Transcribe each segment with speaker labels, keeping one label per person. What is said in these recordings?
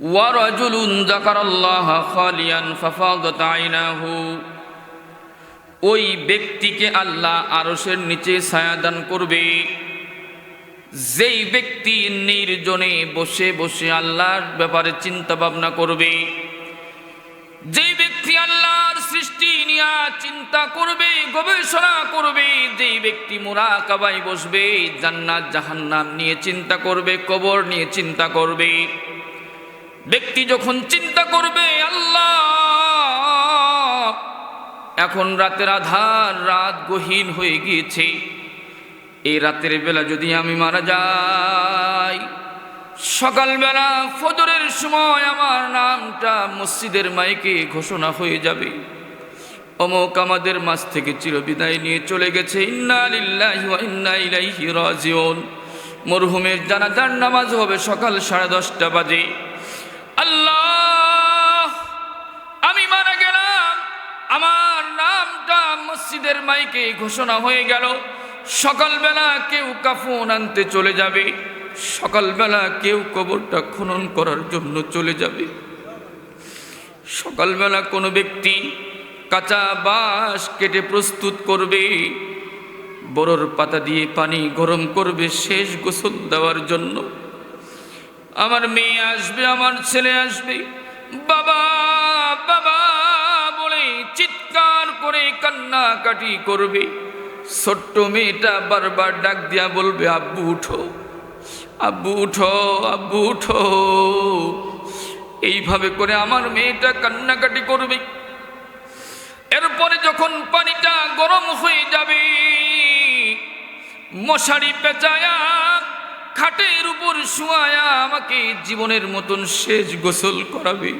Speaker 1: ওয়ারজুলুন জাকারাল্লাহ খালিয়ান ফাফাদাত আইনাহু। ওই ব্যক্তিকে আল্লাহ আরশের নিচে ছায়াদান করবে। যেই ব্যক্তি নির্জনে বসে বসে আল্লাহর ব্যাপারে চিন্তা ভাবনা করবে, যেই ব্যক্তি আল্লাহর সৃষ্টি নিয়ে চিন্তা করবে, গবেষণা করবে, যেই ব্যক্তি মোরা কাবাই বসবে, জান্নাত জাহান্নাম নিয়ে চিন্তা করবে, কবর নিয়ে চিন্তা করবে। ব্যক্তি যখন চিন্তা করবে, আল্লাহ! এখন রাতের আধার রাত গহীন হয়ে গিয়েছে। এই রাতের বেলা যদি আমি মারা যাই, সকালবেলা ফজরের সময় আমার নামটা মসজিদের মাইকে ঘোষণা হয়ে যাবে। অমুক আমাদের মাছ থেকে চিরবিদায় নিয়ে চলে গেছে। ইন্না লিল্লাহি ওয়া ইন্না ইলাইহি রাজিউন। মরহুমের জানাজার নামাজ হবে সকাল সাড়ে দশটা বাজে। আল্লাহ, আমি মারা গেলাম। আমার নামটা মসজিদের মাইকে ঘোষণা হয়ে গেল। সকালবেলা কেউ কাফন আনতে চলে যাবে। সকালবেলা কেউ কবরটা খনন করার জন্য চলে যাবে। সকালবেলা কোনো ব্যক্তি কাঁচা বাঁশ কেটে প্রস্তুত করবে। বড়র পাতা দিয়ে পানি গরম করবে শেষ গোসল দেওয়ার জন্য। আমার মেয়ে আসবে, আমার ছেলে আসবে। বাবা বাবা বলে চিৎকার করে কান্নাকাটি করবে। ছোট্ট মেয়েটা বারবার ডাক দিয়া বলবে, আব্বু উঠো আব্বু উঠো আব্বু উঠো। এইভাবে করে আমার মেয়েটা কান্নাকাটি করবে। এরপরে যখন পানিটা গরম হয়ে যাবে, মশারি পেঁচায়া খাটের উপর শুয়ায়া আমাকে জীবনের মতন শেষ গোসল করাবে।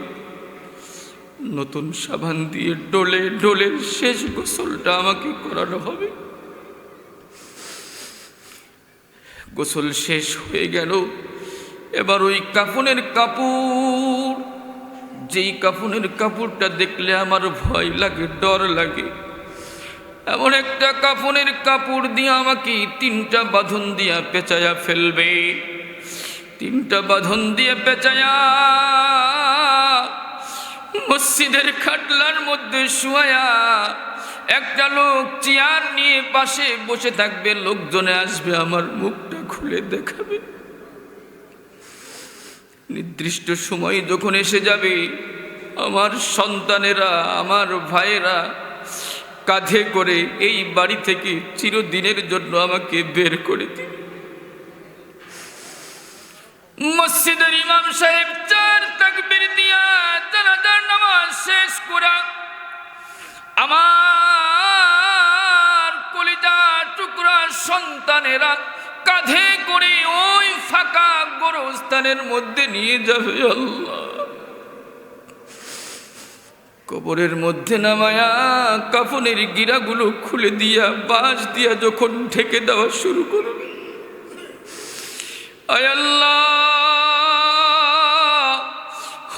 Speaker 1: নতুন সাবান দিয়ে ডোলে ডোলে শেষ গোসলটা আমাকে করানো হবে। গোসল শেষ হয়ে গেল। এবার ওই কাফনের কাপড়, যেই কাফনের কাপড়টা দেখলে আমার ভয় লাগে, ডর লাগে এমন একটা কাফনের কাপড় দিয়ে আমাকে তিনটা বাঁধন দিয়া পেঁচায়া ফেলবে। তিনটা বাঁধন দিয়ে পেঁচায়া মসজিদের খাটলার মধ্যে শুয়ায়া একটা লোক চেয়ার নিয়ে পাশে বসে থাকবে, লোকজনে আসবে, আমার মুখটা খুলে দেখাবে। নির্দিষ্ট সময় যখন এসে যাবে, আমার সন্তানেরা, আমার ভাইয়েরা কাঁধে করে এই বাড়ি থেকে চিরদিনের জন্য আমাকে বের করে দিবে মসজিদের ইমাম সাহেব চার তাকবীর দিয়া জানাজার নামাজ শেষ করা আমার কলিজা টুকরা সন্তানেরা কাঁধে করে ওই ফাঁকা গোরস্থানের মধ্যে নিয়ে যাবে আল্লাহ। কবরের মধ্যে নামায়া কাফনের গিরাগুলো খুলে দিয়া, বাঁশ দিয়া যখন ঢেকে দেওয়া শুরু করবে। আয় আল্লাহ,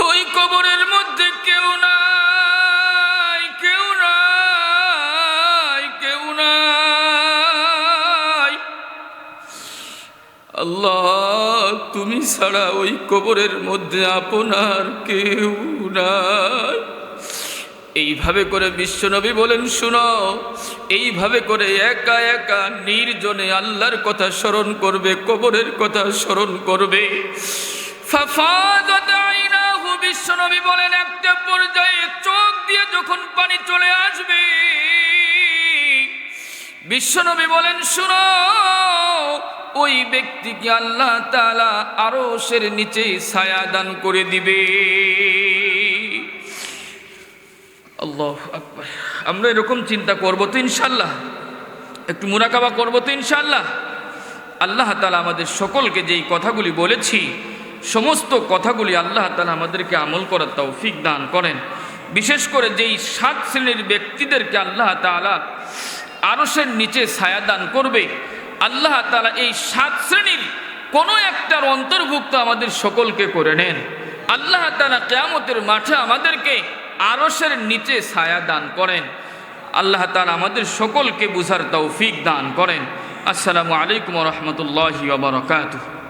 Speaker 1: ওই কবরের মধ্যে কেউ নাই কেউ নাই কেউ নাই। আল্লাহ, তুমি ছাড়া ওই কবরের মধ্যে আপনার কেউ নাই। এইভাবে করে বিশ্বনবী বলেন, শুনো, এইভাবে করে একা একা নির্জনে আল্লাহর কথা স্মরণ করবে, কবরের কথা স্মরণ করবে। বিশ্বনবী বলেন, একটা পর্যায়ে চোখ দিয়ে যখন পানি চলে আসবে, বিশ্বনবী বলেন, শুনো, ওই ব্যক্তিকে আল্লাহ তাআলা আরশের নিচে ছায়া দান করে দিবে। আল্লাহ আমরা এরকম চিন্তা করব তো ইনশাল্লাহ একটু মুরাকাবা করব তো ইনশাল্লাহ আল্লাহ তালা আমাদের সকলকে যেই কথাগুলি বলেছি, সমস্ত কথাগুলি আল্লাহ তালা আমাদেরকে আমল করার তৌফিক দান করেন। বিশেষ করে যেই সাত শ্রেণির ব্যক্তিদেরকে আল্লাহ তালা আরসের নিচে ছায়া দান করবে, আল্লাহ তালা এই সাত শ্রেণির কোনো একটার অন্তর্ভুক্ত আমাদের সকলকে করে নেন। আল্লাহ তালা কেয়ামতের মাঠে আমাদেরকে আরসের নিচে ছায়া দান করেন। আল্লাহ তালা আমাদের সকলকে বুঝার তৌফিক দান করেন। আসসালামু আলাইকুম রহমতুল্লাহ বারকাতুহ।